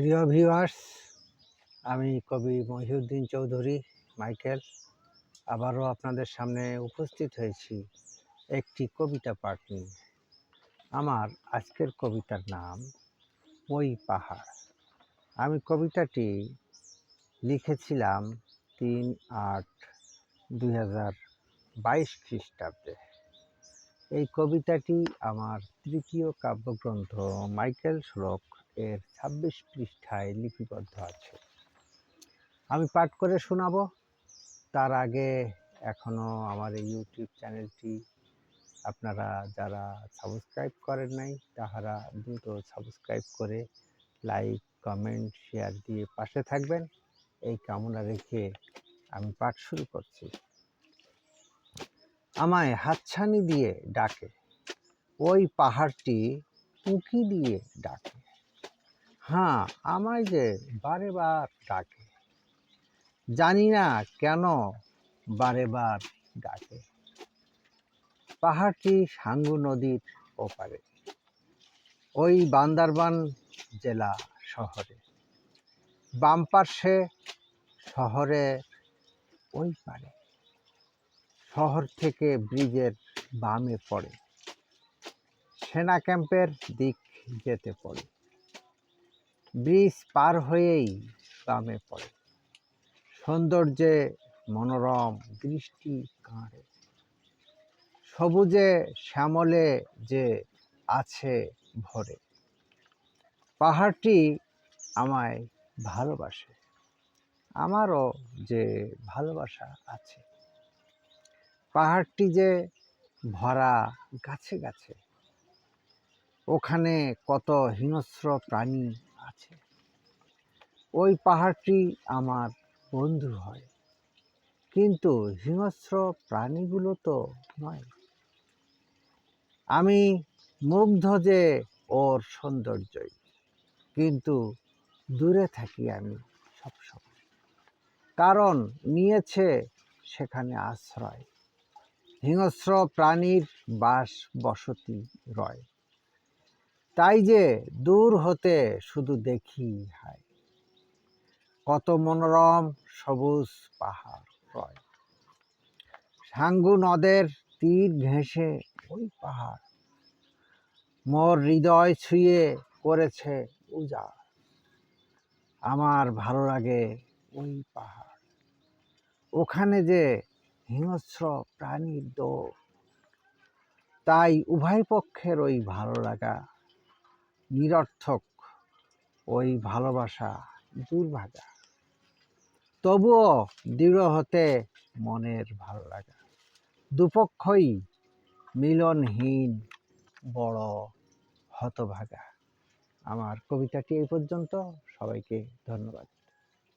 প্রিয় ভিউয়ার্স আমি কবি মহিউদ্দিন চৌধুরী, মাইকেল। আবারও আপনাদের সামনে উপস্থিত হয়েছি একটি কবিতা পাঠ নিয়ে। আমার আজকের কবিতার নাম ওই পাহাড়। আমি কবিতাটি লিখেছিলাম তিন আট দুই হাজার বাইশ খ্রিস্টাব্দে। এই কবিতাটি আমার তৃতীয় কাব্যগ্রন্থ মাইকেল শ্লোক এর ছাব্বিশ পৃষ্ঠায় লিপিবদ্ধ আছে। আমি পাঠ করে শোনাব। তার আগে এখনও আমার এই ইউটিউব চ্যানেলটি আপনারা যারা সাবস্ক্রাইব করেন নাই, তাহারা দ্রুত সাবস্ক্রাইব করে লাইক, কমেন্ট, শেয়ার দিয়ে পাশে থাকবেন। এই কামনা রেখে আমি পাঠ শুরু করছি। আমায় হাতছানি দিয়ে ডাকে। ওই পাহাড়টি উঁকি দিয়ে ডাকে। হ্যাঁ আমায় যে বারে বার ডাকে। জানি না কেন বারে বার ডাকে। পাহাড়টি সাঙ্গু নদীর ওপারে। ওই বান্দারবান জেলা শহরে। বাম পার্শ্বে শহরে ওই পারে। শহর থেকে ব্রিজের বামে পড়ে। সেনা ক্যাম্পের দিক যেতে পড়ে। ব্রিজ পার হয়েই বামে পড়ে। সৌন্দর্যে মনোরম দৃষ্টি কাঁড়ে। সবুজে শ্যামলে যে আছে ভরে। পাহাড়টি আমায় ভালোবাসে। আমারও যে ভালোবাসা আছে। পাহাড়টি যে ভরা গাছে গাছে, ওখানে কত হিংস্র প্রাণী আছে। ওই পাহাড়টি আমার বন্ধু হয়, কিন্তু হিংস্র প্রাণীগুলো তো নয়। আমি মুগ্ধ যে ওর সৌন্দর্যই, কিন্তু দূরে থাকি আমি সবসময়। কারণ নিয়েছে সেখানে আশ্রয়। হিংস্র প্রাণীর বাস বসতি রয়। তাই যে দূর হতে শুধু দেখি হায়। কত মনোরম সবুজ পাহাড় রয়। সাঙ্গু নদের তীর ঘেঁষে ওই পাহাড়। মোর হৃদয় ছুঁয়ে করেছে উজাড়। আমার ভালো লাগে ওই পাহাড়। ওখানে যে হিংস্র প্রাণীর দৌড় তাই উভয় পক্ষের ওই ভালো লাগা, নিরর্থক ওই ভালোবাসা দুর্ভাগা। তবুও দৃঢ় হতে মনের ভালো লাগা। দুপক্ষই মিলনহীন বড় হতভাগা। আমার কবিতাটি এই পর্যন্ত। সবাইকে ধন্যবাদ।